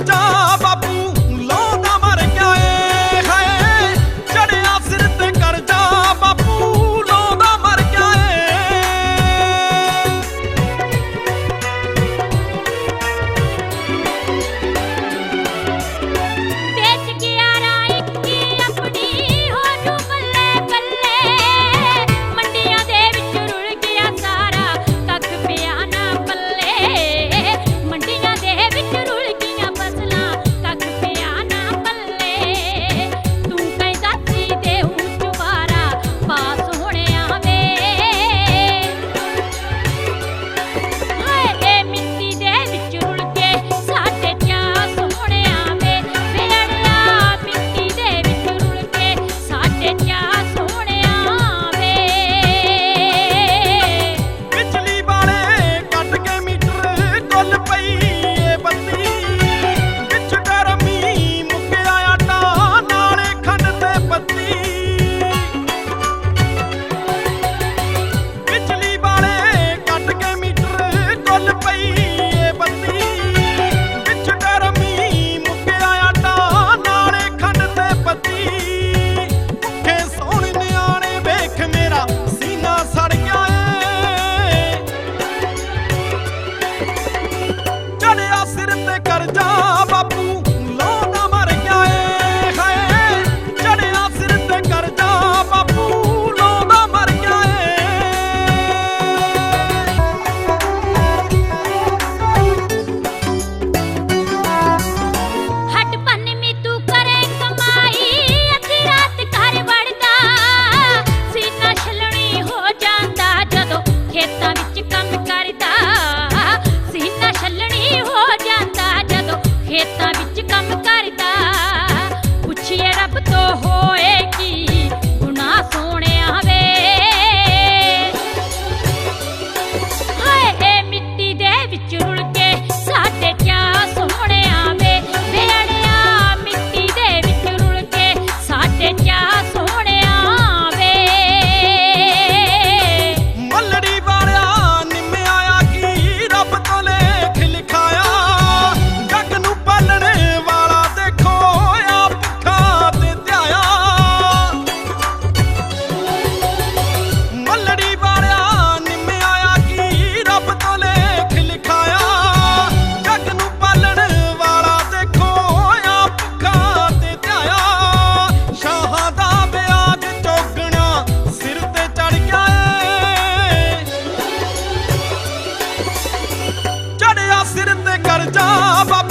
ਕਰਜਾ ਤੇ ਕਰਜਾ ਬਾਪੂ ਲਾਉਂਦਾ ਮਰ ਗਿਆ ਏ, ਹਾਏ। ਚੜਿਆ ਸਿਰ ਤੇ ਕਰਜਾ ਬਾਪੂ ਲਾਉਂਦਾ ਮਰ ਗਿਆ ਏ। ਹਟ ਪੰਨ ਮੇ ਤੂੰ ਕਰੇ ਕਮਾਈ, ਅੱਧੀ ਰਾਤ ਘਰ ਵੜਦਾ। ਸੀਨਾ ਛਲਣੀ ਹੋ ਜਾਂਦਾ ਜਦੋਂ ਖੇਤਾਂ ਵਿੱਚ ਕੰਮ হয়ে কি gotta job.